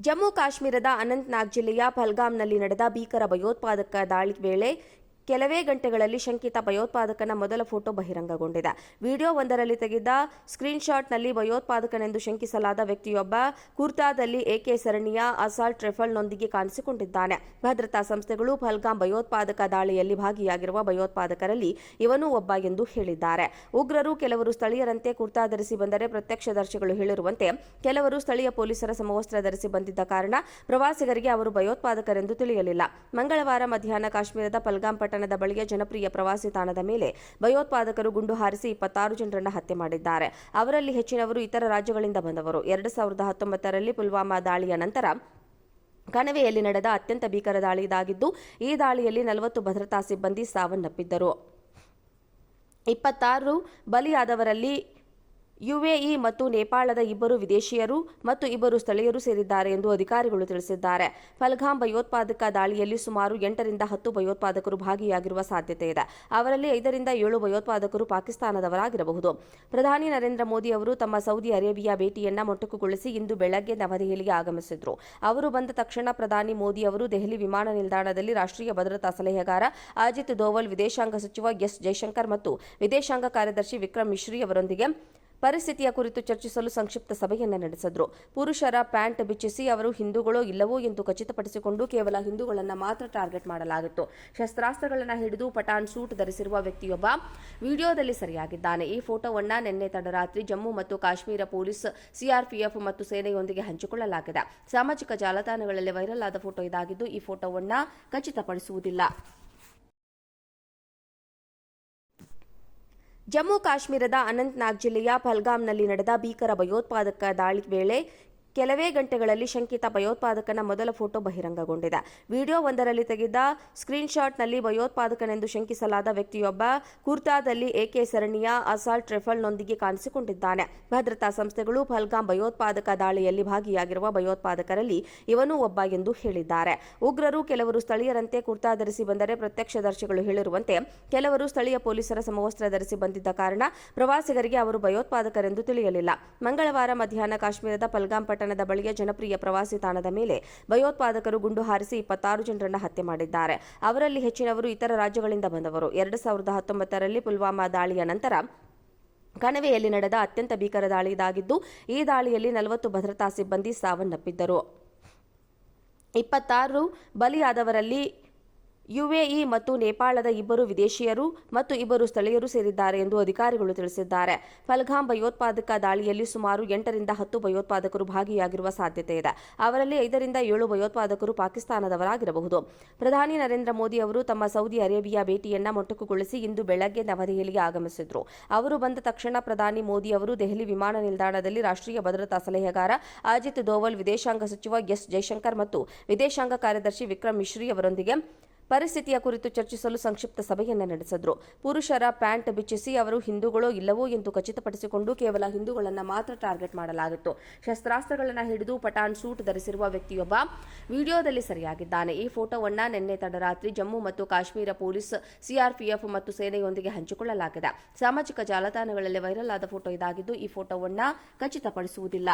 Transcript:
ಜಮ್ಮು ಕಾಶ್ಮೀರದ ಅನಂತ್ನಾಗ್ ಜಿಲ್ಲೆಯ ಪಹಲ್ಗಾಮ್ನಲ್ಲಿ ನಡೆದ ಭೀಕರ ಭಯೋತ್ಪಾದಕ ದಾಳಿ ವೇಳೆ ಕೆಲವೇ ಗಂಟೆಗಳಲ್ಲಿ ಶಂಕಿತ ಭಯೋತ್ಪಾದಕನ ಮೊದಲ ಫೋಟೋ ಬಹಿರಂಗಗೊಂಡಿದೆ. ವಿಡಿಯೋ ಒಂದರಲ್ಲಿ ತೆಗೆದ ಸ್ಕ್ರೀನ್ಶಾಟ್ನಲ್ಲಿ ಭಯೋತ್ಪಾದಕನೆಂದು ಶಂಕಿಸಲಾದ ವ್ಯಕ್ತಿಯೊಬ್ಬ ಕುರ್ತಾದಲ್ಲಿ ಎಕೆ ಸರಣಿಯ ಅಸಾಲ್ಟ್ ರೆಫಲ್ನೊಂದಿಗೆ ಕಾಣಿಸಿಕೊಂಡಿದ್ದಾನೆ. ಭದ್ರತಾ ಸಂಸ್ಥೆಗಳು ಫಲ್ಗಾಂ ಭಯೋತ್ಪಾದಕ ದಾಳಿಯಲ್ಲಿ ಭಾಗಿಯಾಗಿರುವ ಭಯೋತ್ಪಾದಕರಲ್ಲಿ ಇವನೂ ಒಬ್ಬ ಎಂದು ಹೇಳಿದ್ದಾರೆ. ಉಗ್ರರು ಕೆಲವರು ಸ್ಥಳೀಯರಂತೆ ಕುರ್ತಾ ಧರಿಸಿ ಬಂದರೆ ಪ್ರತ್ಯಕ್ಷದರ್ಶಿಗಳು ಹೇಳಿರುವಂತೆ ಕೆಲವರು ಸ್ಥಳೀಯ ಪೊಲೀಸರ ಸಮವಸ್ತ್ರ ಧರಿಸಿ ಬಂದಿದ್ದ ಕಾರಣ ಪ್ರವಾಸಿಗರಿಗೆ ಅವರು ಭಯೋತ್ಪಾದಕರೆಂದು ತಿಳಿಯಲಿಲ್ಲ. ಮಂಗಳವಾರ ಮಧ್ಯಾಹ್ನ ಕಾಶ್ಮೀರದ ಪಲ್ಗಾಮ್ ಪಟ್ಟಣದ ಬಳಿಯ ಜನಪ್ರಿಯ ಪ್ರವಾಸಿ ತಾಣದ ಮೇಲೆ ಭಯೋತ್ಪಾದಕರು ಗುಂಡು ಹಾರಿಸಿ ಇಪ್ಪತ್ತಾರು ಜನರನ್ನು ಹತ್ಯೆ ಮಾಡಿದ್ದಾರೆ. ಅವರಲ್ಲಿ ಹೆಚ್ಚಿನವರು ಇತರ ರಾಜ್ಯಗಳಿಂದ ಬಂದವರು. ಎರಡು ಸಾವಿರದ ಹತ್ತೊಂಬತ್ತರಲ್ಲಿ ಪುಲ್ವಾಮಾ ದಾಳಿಯ ನಂತರ ಕಣವೆಯಲ್ಲಿ ನಡೆದ ಅತ್ಯಂತ ಭೀಕರ ದಾಳಿ ಇದಾಗಿದ್ದು, ಈ ದಾಳಿಯಲ್ಲಿ ನಲವತ್ತು ಭದ್ರತಾ ಸಿಬ್ಬಂದಿ ಸಾವನ್ನಪ್ಪಿದ್ದರು. ಇಪ್ಪತ್ತಾರು ಬಲಿಯಾದವರಲ್ಲಿ ಯುಎಇ ಮತ್ತು ನೇಪಾಳದ ಇಬ್ಬರು ವಿದೇಶಿಯರು ಮತ್ತು ಇಬ್ಬರು ಸ್ಥಳೀಯರು ಸೇರಿದ್ದಾರೆ ಎಂದು ಅಧಿಕಾರಿಗಳು ತಿಳಿಸಿದ್ದಾರೆ. ಫಲ್ಗಾಮ್ ಭಯೋತ್ಪಾದಕ ದಾಳಿಯಲ್ಲಿ ಸುಮಾರು ಎಂಟರಿಂದ ಹತ್ತು ಭಯೋತ್ಪಾದಕರು ಭಾಗಿಯಾಗಿರುವ ಸಾಧ್ಯತೆ ಇದೆ. ಅವರಲ್ಲಿ ಐದರಿಂದ ಏಳು ಭಯೋತ್ಪಾದಕರು ಪಾಕಿಸ್ತಾನದವರಾಗಿರಬಹುದು. ಪ್ರಧಾನಿ ನರೇಂದ್ರ ಮೋದಿ ಅವರು ತಮ್ಮ ಸೌದಿ ಅರೇಬಿಯಾ ಭೇಟಿಯನ್ನ ಮೊಟಕುಗೊಳಿಸಿ ಇಂದು ಬೆಳಗ್ಗೆ ನವದೆಹಲಿಗೆ ಆಗಮಿಸಿದ್ರು. ಅವರು ಬಂದ ತಕ್ಷಣ ಪ್ರಧಾನಿ ಮೋದಿ ಅವರು ದೆಹಲಿ ವಿಮಾನ ನಿಲ್ದಾಣದಲ್ಲಿ ರಾಷ್ಟ್ರೀಯ ಭದ್ರತಾ ಸಲಹೆಗಾರ ಅಜಿತ್ ದೋವಲ್, ವಿದೇಶಾಂಗ ಸಚಿವ ಎಸ್. ಜೈಶಂಕರ್ ಮತ್ತು ವಿದೇಶಾಂಗ ಕಾರ್ಯದರ್ಶಿ ವಿಕ್ರಮ್ ಮಿಶ್ರಿ ಅವರೊಂದಿಗೆ ಪರಿಸ್ಥಿತಿಯ ಕುರಿತು ಚರ್ಚಿಸಲು ಸಂಕ್ಷಿಪ್ತ ಸಭೆಯನ್ನು ನಡೆಸಿದ್ರು. ಪುರುಷರ ಪ್ಯಾಂಟ್ ಬಿಚ್ಚಿಸಿ ಅವರು ಹಿಂದೂಗಳೋ ಇಲ್ಲವೋ ಎಂದು ಖಚಿತಪಡಿಸಿಕೊಂಡು ಕೇವಲ ಹಿಂದೂಗಳನ್ನು ಮಾತ್ರ ಟಾರ್ಗೆಟ್ ಮಾಡಲಾಗಿತ್ತು. ಶಸ್ತ್ರಾಸ್ತ್ರಗಳನ್ನು ಹಿಡಿದು ಪಠಾಣ್ ಸೂಟ್ ಧರಿಸಿರುವ ವ್ಯಕ್ತಿಯೊಬ್ಬ ವಿಡಿಯೋದಲ್ಲಿ ಸರಿಯಾಗಿದ್ದಾನೆ. ಈ ಫೋಟೋವನ್ನ ನಿನ್ನೆ ತಡರಾತ್ರಿ ಜಮ್ಮು ಮತ್ತು ಕಾಶ್ಮೀರ ಪೊಲೀಸ್, ಸಿಆರ್ಪಿಎಫ್ ಮತ್ತು ಸೇನೆಯೊಂದಿಗೆ ಹಂಚಿಕೊಳ್ಳಲಾಗಿದೆ. ಸಾಮಾಜಿಕ ಜಾಲತಾಣಗಳಲ್ಲಿ ವೈರಲ್ ಆದ ಫೋಟೋ ಇದಾಗಿದ್ದು ಈ ಫೋಟೋವನ್ನು ಖಚಿತಪಡಿಸುವುದಿಲ್ಲ. ಜಮ್ಮು ಕಾಶ್ಮೀರದ ಅನಂತ್ನಾಗ್ ಜಿಲ್ಲೆಯ ಪಹಲ್ಗಾಮ್ನಲ್ಲಿ ನಡೆದ ಭೀಕರ ಭಯೋತ್ಪಾದಕ ದಾಳಿ ವೇಳೆ ಕೆಲವೇ ಗಂಟೆಗಳಲ್ಲಿ ಶಂಕಿತ ಭಯೋತ್ಪಾದಕನ ಮೊದಲ ಫೋಟೋ ಬಹಿರಂಗಗೊಂಡಿದೆ. ವಿಡಿಯೋ ಒಂದರಲ್ಲಿ ತೆಗೆದ ಸ್ಕ್ರೀನ್ಶಾಟ್ನಲ್ಲಿ ಭಯೋತ್ಪಾದಕನೆಂದು ಶಂಕಿಸಲಾದ ವ್ಯಕ್ತಿಯೊಬ್ಬ ಕುರ್ತಾದಲ್ಲಿ ಎಕೆ ಸರಣಿಯ ಅಸಾಲ್ಟ್ ರೆಫಲ್ನೊಂದಿಗೆ ಕಾಣಿಸಿಕೊಂಡಿದ್ದಾನೆ. ಭದ್ರತಾ ಸಂಸ್ಥೆಗಳು ಫಲ್ಗಾಂ ಭಯೋತ್ಪಾದಕ ದಾಳಿಯಲ್ಲಿ ಭಾಗಿಯಾಗಿರುವ ಭಯೋತ್ಪಾದಕರಲ್ಲಿ ಇವನೂ ಒಬ್ಬ ಎಂದು ಹೇಳಿದ್ದಾರೆ. ಉಗ್ರರು ಕೆಲವರು ಸ್ಥಳೀಯರಂತೆ ಕುರ್ತಾ ಧರಿಸಿ ಬಂದರೆ ಪ್ರತ್ಯಕ್ಷದರ್ಶಿಗಳು ಹೇಳಿರುವಂತೆ ಕೆಲವರು ಸ್ಥಳೀಯ ಪೊಲೀಸರ ಸಮವಸ್ತ್ರ ಧರಿಸಿ ಬಂದಿದ್ದ ಕಾರಣ ಪ್ರವಾಸಿಗರಿಗೆ ಅವರು ಭಯೋತ್ಪಾದಕರೆಂದು ತಿಳಿಯಲಿಲ್ಲ. ಮಂಗಳವಾರ ಮಧ್ಯಾಹ್ನ ಕಾಶ್ಮೀರದ ಪಲ್ಗಾಮ್ ಪಟ್ಟಣದ ಬಳಿಯ ಜನಪ್ರಿಯ ಪ್ರವಾಸಿ ತಾಣದ ಮೇಲೆ ಭಯೋತ್ಪಾದಕರು ಗುಂಡು ಹಾರಿಸಿ ಇಪ್ಪತ್ತಾರು ಜನರನ್ನು ಹತ್ಯೆ ಮಾಡಿದ್ದಾರೆ. ಅವರಲ್ಲಿ ಹೆಚ್ಚಿನವರು ಇತರ ರಾಜ್ಯಗಳಿಂದ ಬಂದವರು. ಎರಡು ಸಾವಿರದ ಹತ್ತೊಂಬತ್ತರಲ್ಲಿ ಪುಲ್ವಾಮಾ ದಾಳಿಯ ನಂತರ ಕಣವೆಯಲ್ಲಿ ನಡೆದ ಅತ್ಯಂತ ಭೀಕರ ದಾಳಿ ಇದಾಗಿದ್ದು, ಈ ದಾಳಿಯಲ್ಲಿ ನಲವತ್ತು ಭದ್ರತಾ ಸಿಬ್ಬಂದಿ ಸಾವನ್ನಪ್ಪಿದ್ದರು. ಇಪ್ಪತ್ತಾರು ಬಲಿಯಾದವರಲ್ಲಿ ಯುಎಇ ಮತ್ತು ನೇಪಾಳದ ಇಬ್ಬರು ವಿದೇಶಿಯರು ಮತ್ತು ಇಬ್ಬರು ಸ್ಥಳೀಯರು ಸೇರಿದ್ದಾರೆ ಎಂದು ಅಧಿಕಾರಿಗಳು ತಿಳಿಸಿದ್ದಾರೆ. ಪಲ್ಗಾಮ್ ಭಯೋತ್ಪಾದಕ ದಾಳಿಯಲ್ಲಿ ಸುಮಾರು ಎಂಟರಿಂದ ಹತ್ತು ಭಯೋತ್ಪಾದಕರು ಭಾಗಿಯಾಗಿರುವ ಸಾಧ್ಯತೆ ಇದೆ. ಅವರಲ್ಲಿ ಐದರಿಂದ ಏಳು ಭಯೋತ್ಪಾದಕರು ಪಾಕಿಸ್ತಾನದವರಾಗಿರಬಹುದು. ಪ್ರಧಾನಿ ನರೇಂದ್ರ ಮೋದಿ ಅವರು ತಮ್ಮ ಸೌದಿ ಅರೇಬಿಯಾ ಭೇಟಿಯನ್ನ ಮೊಟಕುಗೊಳಿಸಿ ಇಂದು ಬೆಳಗ್ಗೆ ನವದೆಹಲಿಗೆ ಆಗಮಿಸಿದ್ರು. ಅವರು ಬಂದ ತಕ್ಷಣ ಪ್ರಧಾನಿ ಮೋದಿ ಅವರು ದೆಹಲಿ ವಿಮಾನ ನಿಲ್ದಾಣದಲ್ಲಿ ರಾಷ್ಟ್ರೀಯ ಭದ್ರತಾ ಸಲಹೆಗಾರ ಅಜಿತ್ ದೋವಲ್, ವಿದೇಶಾಂಗ ಸಚಿವ ಎಸ್. ಜೈಶಂಕರ್ ಮತ್ತು ವಿದೇಶಾಂಗ ಕಾರ್ಯದರ್ಶಿ ವಿಕ್ರಮ್ ಮಿಶ್ರಿ ಅವರೊಂದಿಗೆ ಪರಿಸ್ಥಿತಿಯ ಕುರಿತು ಚರ್ಚಿಸಲು ಸಂಕ್ಷಿಪ್ತ ಸಭೆಯನ್ನು ನಡೆಸಿದ್ರು. ಪುರುಷರ ಪ್ಯಾಂಟ್ ಬಿಚ್ಚಿಸಿ ಅವರು ಹಿಂದೂಗಳೋ ಇಲ್ಲವೋ ಎಂದು ಖಚಿತಪಡಿಸಿಕೊಂಡು ಕೇವಲ ಹಿಂದೂಗಳನ್ನು ಮಾತ್ರ ಟಾರ್ಗೆಟ್ ಮಾಡಲಾಗಿತ್ತು. ಶಸ್ತ್ರಾಸ್ತ್ರಗಳನ್ನು ಹಿಡಿದು ಪಟಾನ್ ಸೂಟ್ ಧರಿಸಿರುವ ವ್ಯಕ್ತಿಯೊಬ್ಬ ವಿಡಿಯೋದಲ್ಲಿ ಸರಿಯಾಗಿದ್ದಾನೆ. ಈ ಫೋಟೋವನ್ನ ನಿನ್ನೆ ತಡರಾತ್ರಿ ಜಮ್ಮು ಮತ್ತು ಕಾಶ್ಮೀರ ಪೊಲೀಸ್, ಸಿಆರ್ಪಿಎಫ್ ಮತ್ತು ಸೇನೆಯೊಂದಿಗೆ ಹಂಚಿಕೊಳ್ಳಲಾಗಿದೆ. ಸಾಮಾಜಿಕ ಜಾಲತಾಣಗಳಲ್ಲಿ ವೈರಲ್ ಆದ ಫೋಟೋ ಇದಾಗಿದ್ದು ಈ ಫೋಟೋವನ್ನ ಖಚಿತಪಡಿಸುವುದಿಲ್ಲ.